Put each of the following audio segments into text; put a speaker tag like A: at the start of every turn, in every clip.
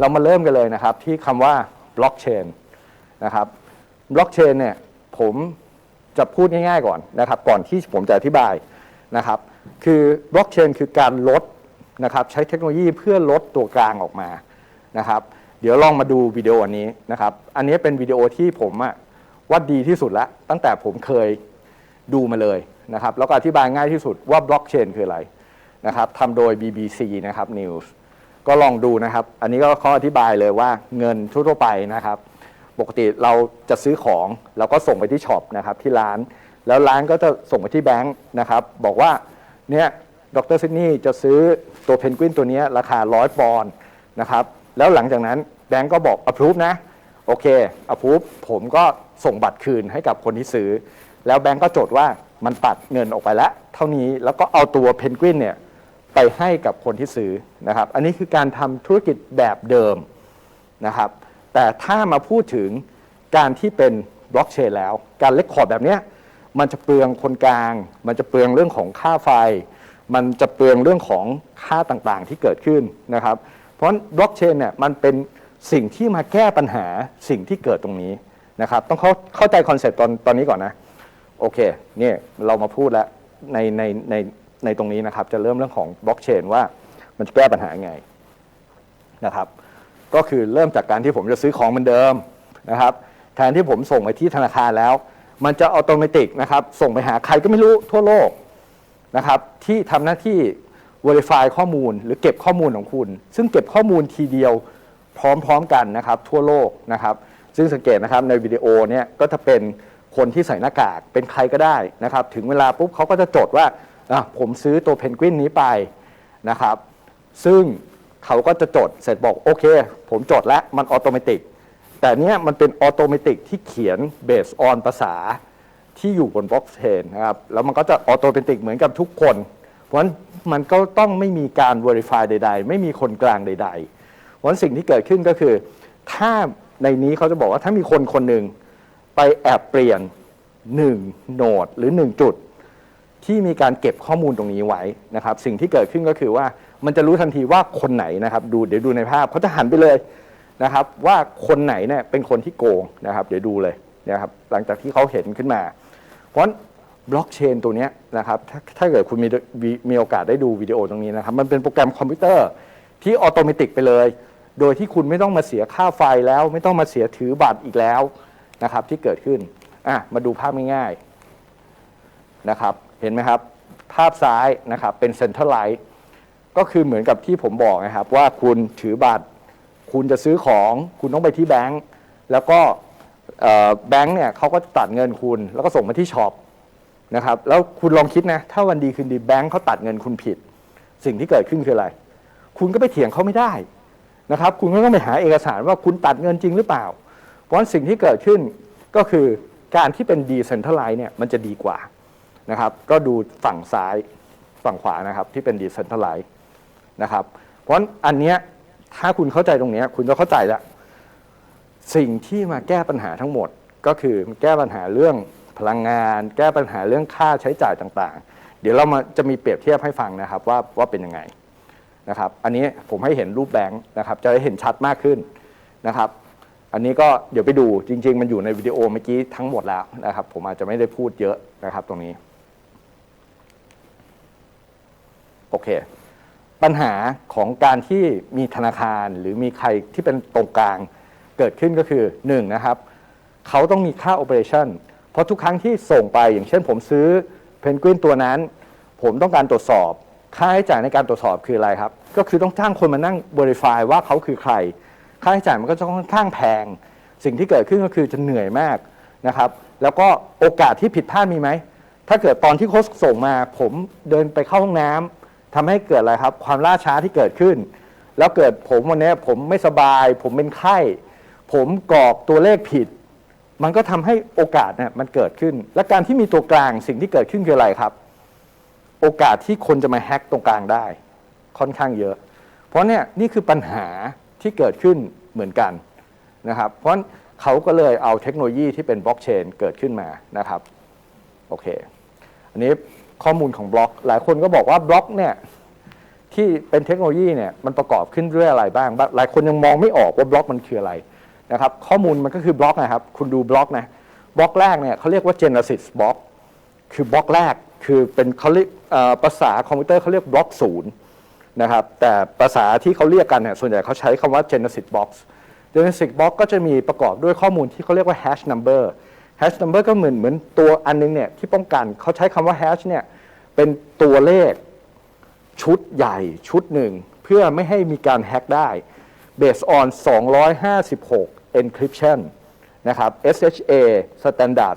A: เรามาเริ่มกันเลยนะครับที่คำว่าบล็อกเชนนะครับบล็อกเชนเนี่ยผมจะพูดง่ายๆก่อนนะครับ ก่อนที่ผมจะอธิบายนะครับ คือบล็อกเชนคือการลดนะครับใช้เทคโนโลยีเพื่อลดตัวกลางออกมานะครับ เดี๋ยวลองมาดูวิดีโออันนี้นะครับ อันนี้เป็นวิดีโอที่ผมอะว่าดีที่สุดล้วตั้งแต่ผมเคยดูมาเลยนะครับ แล้วก็อธิบายง่ายที่สุดว่าบล็อกเชนคืออะไรนะครับทำโดย BBC นะครับ News ก็ลองดูนะครับ อันนี้ก็ขาออธิบายเลยว่าเงินทั่วๆไปนะครับ ปกติเราจะซื้อของเราก็ส่งไปที่ช็อปนะครับที่ร้าน แล้วร้านก็จะส่งไปที่แบงค์นะครับ บอกว่าเนี่ยดรซิดนีย์จะซื้อตัวเพนกวินตัวนี้ราคา 100 ปอนด์นะครับ แล้วหลังจากนั้นแบงค์ก็บอก approve นะ โอเค approve ผมก็ส่งบัตรคืนให้กับคนที่ซื้อ แล้วแบงค์ก็จดว่ามันตัดเงินออกไปแล้ว เท่านี้แล้วก็เอาตัวเพนกวินเนี่ย ไปให้กับคนที่ซื้อนะครับ อันนี้คือการทำธุรกิจแบบเดิมนะครับ แต่ถ้ามาพูดถึงการที่เป็นบล็อกเชนแล้ว การเลคคอร์ดแบบนี้มันจะเปลืองคนกลาง มันจะเปลืองเรื่องของค่าไฟ มันจะเปลืองเรื่องของค่าต่างๆที่เกิดขึ้นนะครับ เพราะบล็อกเชนเนี่ยมันเป็นสิ่งที่มาแก้ปัญหาสิ่งที่เกิดตรงนี้นะครับ ต้องเข้าเข้าใจคอนเซ็ปต์ตอนตอนนี้ก่อนนะ โอเค เนี่ยเรามาพูดแล้วในในใน ในตรงนี้นะครับ จะเริ่มเรื่องของบล็อกเชนว่ามันจะแก้ปัญหายังไงนะครับ ก็คือเริ่มจากการที่ผมจะซื้อของเหมือนเดิมนะครับ แทนที่ผมส่งไปที่ธนาคารแล้ว มันจะอัตโนมัตินะครับ ส่งไปหาใครก็ไม่รู้ทั่วโลกนะครับ ที่ทำหน้าที่ verify ข้อมูลหรือเก็บข้อมูลของคุณ ซึ่งเก็บข้อมูลทีเดียวพร้อมๆกันนะครับ ทั่วโลกนะครับ ซึ่งสังเกตนะครับในวิดีโอเนี่ยก็จะเป็นคนที่ใส่หน้ากากเป็นใครก็ได้นะครับ ถึงเวลาปุ๊บเขาก็จะจดว่า ผมซื้อตัวเพนกวินนี้ไปนะครับ ซึ่งเขาก็จะจดเสร็จบอกโอเค ผมจดแล้วมันออโตเมติกแต่เนี้ยมันเป็นออโตเมติกที่เขียนเบสออนภาษาที่อยู่บนบล็อกเชนนะครับ แล้วมันก็จะออโตเมติกเหมือนกับทุกคน เพราะฉะนั้นมันก็ต้องไม่มีการ Verify ใด ๆ ไม่มีคนกลางใดๆเพราะฉะนั้นสิ่งที่เกิดขึ้นก็คือ ถ้าในนี้เขาจะบอกว่าถ้ามีคนคนหนึ่งไปแอบเปลี่ยน1โหนดหรือ 1 จุด ที่มีการเก็บข้อมูลตรงนี้ไว้นะครับ สิ่งที่เกิดขึ้นก็คือว่ามันจะรู้ทันทีว่าคนไหนนะครับ ดูเดี๋ยวดูในภาพเขาจะหันไปเลยนะครับ ว่าคนไหนเนี่ยเป็นคนที่โกงนะครับ เดี๋ยวดูเลยนะครับ หลังจากที่เขาเห็นขึ้นมา เพราะบล็อกเชนตัวนี้นะครับถ้าถ้าเกิดคุณมีมีมีโอกาสได้ดูวิดีโอตรงนี้นะครับ มันเป็นโปรแกรมคอมพิวเตอร์ที่ออโตเมติกไปเลย โดยที่คุณไม่ต้องมาเสียค่าไฟแล้ว ไม่ต้องมาเสียถือบัตรอีกแล้วนะครับ ที่เกิดขึ้นอะมาดูภาพง่ายๆนะครับ เห็นไหมครับ ภาพซ้ายนะครับเป็นเซ็นเตอร์ไลท์ก็คือเหมือนกับที่ผมบอกนะครับ ว่าคุณถือบัตร คุณจะซื้อของ คุณต้องไปที่แบงก์แล้วก็แบงก์เนี่ยเขาก็ตัดเงินคุณ แล้วก็ส่งมาที่ช็อปนะครับแล้วคุณลองคิดนะ ถ้าวันดีคืนดีแบงก์เขาตัดเงินคุณผิด สิ่งที่เกิดขึ้นคืออะไร คุณก็ไปเถียงเขาไม่ได้นะครับ คุณก็ต้องไปหาเอกสารว่าคุณตัดเงินจริงหรือเปล่า เพราะฉะนั้นสิ่งที่เกิดขึ้นก็คือการที่เป็นดีเซนท r a ไล z ์เนี่ยมันจะดีกว่า นะครับ ก็ดูฝั่งซ้ายฝั่งขวานะครับ ที่เป็นดีเซนท r a ไล z ์นะครับ เพราะอันเนี้ยถ้าคุณเข้าใจตรงนี้คุณจะเข้าใจแล้วสิ่งที่มาแก้ปัญหาทั้งหมด ก็คือแก้ปัญหาเรื่องพลังงาน แก้ปัญหาเรื่องค่าใช้จ่ายต่างๆ เดี๋ยวเรามาจะมีเปรียบเทียบให้ฟังนะครับว่าว่าเป็นยังไงนะครับ อันนี้ผมให้เห็นรูปแบงค์นะครับ จะได้เห็นชัดมากขึ้นนะครับ อันนี้ก็เดี๋ยวไปดูจริง ๆ มันอยู่ในวิดีโอเมื่อกี้ทั้งหมดแล้วนะครับ ผมอาจจะไม่ได้พูดเยอะนะครับตรงนี้ โอเค ปัญหาของการที่มีธนาคารหรือมีใครที่เป็นตรงกลางเกิดขึ้นก็คือ1นงนะครับเขาต้องมีค่าโอเปอเรชั่นเพราะทุกครั้งที่ส่งไปอย่างเช่น ผมซื้อเพนกวินตัวนั้น ผมต้องการตรวจสอบ ค่าใช้จ่ายในการตรวจสอบคืออะไรครับ ก็คือต้องจ้างคนมานั่ง Verify ว่าเขาคือใคร ค่าใช้จ่ายมันก็จะค่อนข้างแพง สิ่งที่เกิดขึ้นก็คือจะเหนื่อยมากนะครับ แล้วก็โอกาสที่ผิดพลาดมีไหม ถ้าเกิดตอนที่เขาส่งมา ผมเดินไปเข้าห้องน้ำ ทำให้เกิดอะไรครับ ความล่าช้าที่เกิดขึ้น แล้วเกิดผมวันนี้ผมไม่สบาย ผมเป็นไข้ ผมกรอกตัวเลขผิด มันก็ทำให้โอกาสเนี่ยมันเกิดขึ้น และการที่มีตัวกลางสิ่งที่เกิดขึ้นคืออะไรครับ โอกาสที่คนจะมาแฮ็กตรงกลางได้ ค่อนข้างเยอะ เพราะเนี่ยนี่คือปัญหาที่เกิดขึ้นเหมือนกันนะครับ เพราะเขาก็เลยเอาเทคโนโลยีที่เป็นบล็อกเชนเกิดขึ้นมานะครับ โอเค อันนี้ ข้อมูลของบล็อก หลายคนก็บอกว่าบล็อกเนี่ยที่เป็นเทคโนโลยีเนี่ยมันประกอบขึ้นด้วยอะไรบ้าง หลายคนยังมองไม่ออกว่าบล็อกมันคืออะไรนะครับข้อมูลมันก็คือบล็อกนะครับ คุณดูบล็อกนะบล็อกแรกเนี่ยเขาเรียกว่า Genesis บล็อกคือบล็อกแรกคือเป็นเขาเรียกภาษาคอมพิวเตอร์เขาเรียกบล็อกศูนย์นะครับแต่ภาษาที่เขาเรียกกันเนี่ยส่วนใหญ่เขาใช้คำว่า Genesis box Genesis box ก็จะมีประกอบด้วยข้อมูลที่เขาเรียกว่า hash number hash number ก็เหมือนเหมือนตัวอันนึงเนี่ยที่ป้องกันเขาใช้คำว่า hash เนี่ยเป็นตัวเลขชุดใหญ่ชุดหนึ่ง เพื่อไม่ให้มีการแฮ็กได้ based on 256 encryption นะครับ SHA standard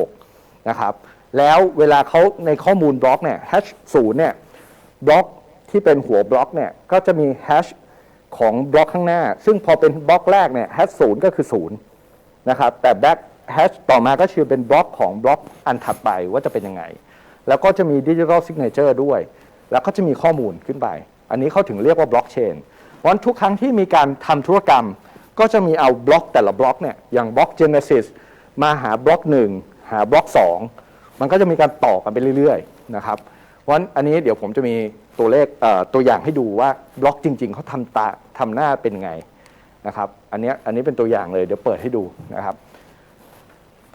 A: 256 นะครับ แล้วเวลาเขาในข้อมูลบล็อกเนี่ย hash 0เนี่ยบล็อกที่เป็นหัวบล็อกเนี่ยก็จะมี hash ของบล็อกข้างหน้า ซึ่งพอเป็นบล็อกแรกเนี่ย hash 0ก็คือ0นะครับ แต่ back hash ต่อมาก็คือเป็นบล็อกของบล็อกอันถัดไปว่าจะเป็นยังไง แล้วก็จะมีดิจิทัลซิกเนเจอร์ด้วย แล้วก็จะมีข้อมูลขึ้นไป อันนี้เขาถึงเรียกว่าบล็อกเชนเพราะฉะนั้นทุกครั้งที่มีการทำธุรกรรม ก็จะมีเอาบล็อกแต่ละบล็อกเนี่ยอย่างบล็อก Genesis มาหาบล็อก1หาบล็อก2มันก็จะมีการต่อกันไปเรื่อยๆนะครับเพราะฉะนั้นอันนี้เดี๋ยวผมจะมีตัวเลขเตัวอย่างให้ดูว่าบล็อกจริง ๆเขาทำตาทำหน้าเป็นไงนะครับอันนี้อันนี้เป็นตัวอย่างเลยเดี๋ยวเปิดให้ดูนะครับ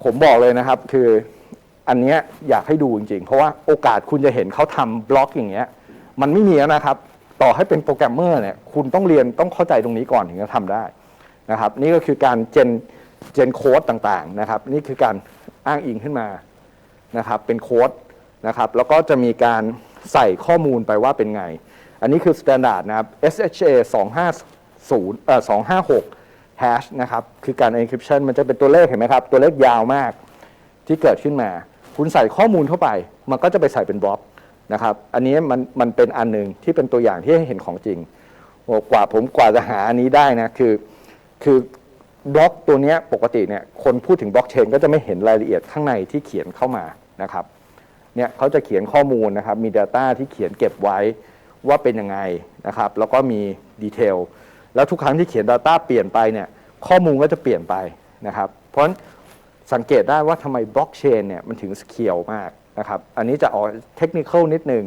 A: ผมบอกเลยนะครับ คืออันเนี้ยอยากให้ดูจริงๆ เพราะว่าโอกาสคุณจะเห็นเขาทำบล็อกอย่างเงี้ย มันไม่มีแล้วนะครับ ต่อให้เป็นโปรแกรมเมอร์เนี่ยคุณต้องเรียนต้องเข้าใจตรงนี้ก่อนถึงจะทำได้นะครับ นี่ก็คือการเจนเจนโค้ดต่างๆนะครับ นี่คือการอ้างอิงขึ้นมานะครับ เป็นโค้ดนะครับ แล้วก็จะมีการใส่ข้อมูลไปว่าเป็นไง อันนี้คือ standard นะครับ SHA 250เอ่อ256 hash นะครับคือการ encryption มันจะเป็นตัวเลขเห็นไหมครับ ตัวเลขยาวมากที่เกิดขึ้นมา คุณใส่ข้อมูลเข้าไป มันก็จะไปใส่เป็นบล็อกนะครับอันนี้มันมันเป็นอันหนึ่งที่เป็นตัวอย่างที่ให้เห็นของจริงกว่าผมกว่าจะหาอันนี้ได้นะคือคือบล็อกตัวเนี้ยปกติเนี่ยคนพูดถึงบล็อกเชนก็จะไม่เห็นรายละเอียดข้างในที่เขียนเข้ามานะครับเนี่ยเขาจะเขียนข้อมูลนะครับมี Data ที่เขียนเก็บไว้ว่าเป็นยังไงนะครับแล้วก็มีดีเทล แล้วทุกครั้งที่เขียน Data เปลี่ยนไปเนี่ยข้อมูลก็จะเปลี่ยนไปนะครับเพราะสังเกตได้ว่าทำไมบล็อกเชนเนี่ยมันถึงสเคียวมากนะครับอันนี้จะออกเทคนิคนิดนึง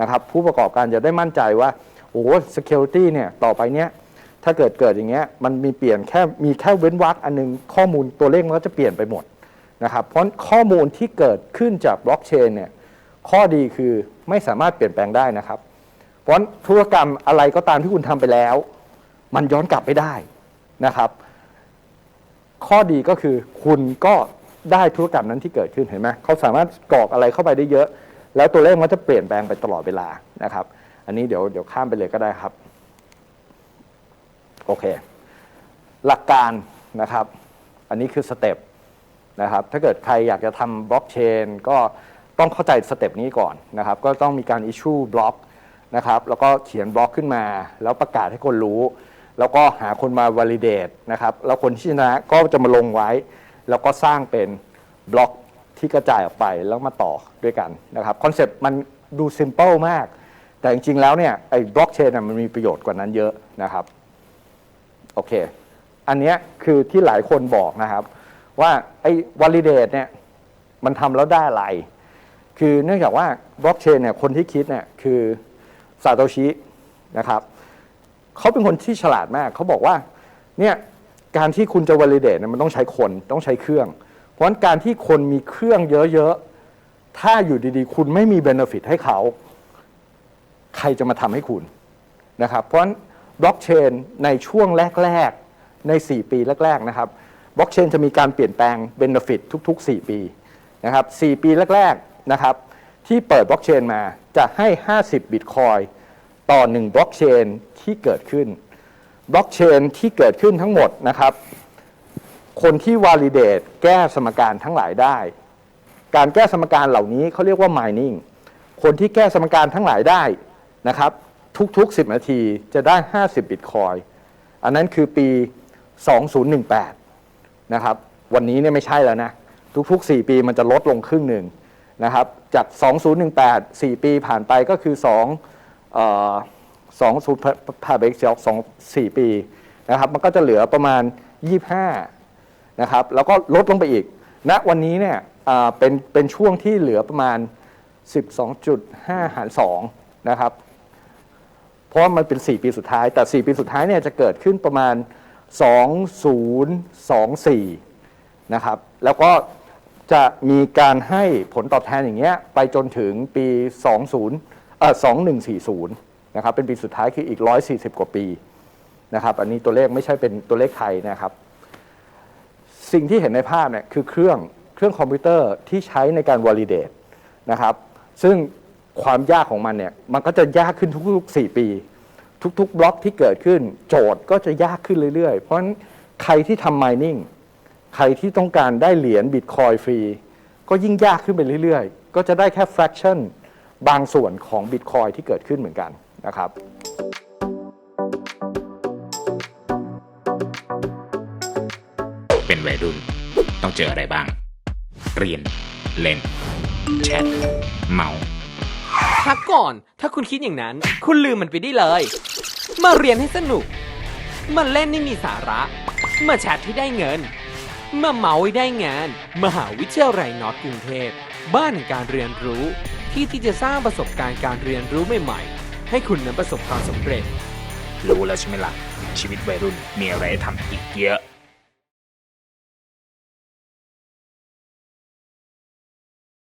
A: นะครับผู้ประกอบการจะได้มั่นใจว่าโอ้ security เนี่ยต่อไปเนี้ยถ้าเกิดเกิดอย่างเงี้ยมันมีเปลี่ยนแค่มีแค่เว้นวรรคอันหนึงข้อมูลตัวเลขมันก็จะเปลี่ยนไปหมดนะครับเพราะข้อมูลที่เกิดขึ้นจากบล็อกเชนเนี่ยข้อดีคือไม่สามารถเปลี่ยนแปลงได้นะครับ เพราะธุรกรรมอะไรก็ตามที่คุณทำไปแล้ว มันย้อนกลับไม่ได้นะครับ ข้อดีก็คือคุณก็ได้ธุรกรรมนั้นที่เกิดขึ้นเห็นไหมเขาสามารถกรอกอะไรเข้าไปได้เยอะ แล้วตัวเลขมันจะเปลี่ยนแปลงไปตลอดเวลานะครับ อันนี้เดี๋ยวเดี๋ยวข้ามไปเลยก็ได้ครับโอเค หลักการนะครับ อันนี้คือสเต็ปนะครับ ถ้าเกิดใครอยากจะทำบล็อกเชนก็ต้องเข้าใจสเต็ปนี้ก่อนนะครับ ก็ต้องมีการ issue บล็อกนะครับ แล้วก็เขียนบล็อกขึ้นมา แล้วประกาศให้คนรู้ แล้วก็หาคนมา validate นะครับ แล้วคนที่ชนะก็จะมาลงไว้ แล้วก็สร้างเป็นบล็อกที่กระจายออกไปแล้วมาต่อด้วยกันนะครับคอนเซปต์มันดู simple มาก แต่จริงๆแล้วเนี่ยไอ้บล็อกเชนมันมีประโยชน์กว่านั้นเยอะนะครับโอเค อันนี้คือที่หลายคนบอกนะครับ ว่าไอ้ validate เนี่ยมันทำแล้วได้อะไร คือเนื่องจากว่าบล็อกเชนเนี่ยคนที่คิดเนี่ยคือซาโตชินะครับ เขาเป็นคนที่ฉลาดมาก เขาบอกว่าเนี่ยการที่คุณจะ validate เนี่ยมันต้องใช้คนต้องใช้เครื่อง เพราะฉะนั้นการที่คนมีเครื่องเยอะๆ ถ้าอยู่ดีๆ คุณไม่มี benefit ให้เขา ใครจะมาทำให้คุณนะครับ เพราะฉะนั้นบล็อกเชนในช่วงแรกๆ ใน 4 ปีแรกๆ นะครับบล็อกเชนจะมีการเปลี่ยนแปลงเบนฟิตทุก ๆ 4 ปีนะครับ4ปีแรกๆ นะครับที่เปิดบล็อกเชนมาจะให้ 50 บิตคอย ต่อ1บล็อกเชนที่เกิดขึ้นบล็อกเชนที่เกิดขึ้นทั้งหมดนะครับ คนที่ validate แก้สมการทั้งหลายได้ การแก้สมการเหล่านี้เขาเรียกว่า mining คนที่แก้สมการทั้งหลายได้นะครับ ทุกๆ 10 นาทีจะได้ 50 บิตคอยอันนั้นคือปี 2018 นะครับ วันนี้เนี่ยไม่ใช่แล้วนะ ทุกๆ 4 ปีมันจะลดลงครึ่งหนึ่งนะครับ จาก 2018 4 ปีผ่านไปก็คือ 2 เอ่อ2ผ่านไปอีกสอง4ปีนะครับ มันก็จะเหลือประมาณ 25นะครับ แล้วก็ลดลงไปอีกณวันนี้เนี่ยเป็นเป็นช่วงที่เหลือประมาณ 12.5 หาร2นะครับ เพราะมันเป็น 4 ปีสุดท้าย แต่ 4 ปีสุดท้ายเนี่ยจะเกิดขึ้นประมาณ 2024นะครับ แล้วก็จะมีการให้ผลตอบแทนอย่างเงี้ยไปจนถึงปี 20 เอ่อ2140นะครับเป็นปีสุดท้ายคืออีก140กว่าปีนะครับอันนี้ตัวเลขไม่ใช่เป็นตัวเลขไทยนะครับ สิ่งที่เห็นในภาพเนี่ยคือเครื่องเครื่องคอมพิวเตอร์ที่ใช้ในการ validate นะครับ ซึ่งความยากของมันเนี่ยมันก็จะยากขึ้นทุกๆ 4 ปี ทุกๆ บล็อกที่เกิดขึ้น โจทย์ก็จะยากขึ้นเรื่อยๆ เพราะฉะนั้นใครที่ทำ mining ใครที่ต้องการได้เหรียญบิตคอยฟรี ก็ยิ่งยากขึ้นไปเรื่อยๆ ก็จะได้แค่ fraction บางส่วนของบิตคอยที่เกิดขึ้นเหมือนกันนะครับ
B: เป็นวัยรุ่นต้องเจออะไรบ้าง เรียน เล่น แชท เมา
C: พักก่อน ถ้าคุณคิดอย่างนั้น คุณลืมมันไปได้เลย มาเรียนให้สนุก มาเล่นให้มีสาระ มาแชทให้ได้เงิน มาเมาให้ได้งาน มหาวิทยาลัยนอร์ทกรุงเทพ บ้านแห่งการเรียนรู้ ที่ที่จะสร้างประสบการณ์การเรียนรู้ใหม่ๆ ให้คุณนั้นประสบความสำเร็จ
B: รู้แล้วใช่ไหมล่ะ ชีวิตวัยรุ่นมีอะไรให้ทำอีกเยอะ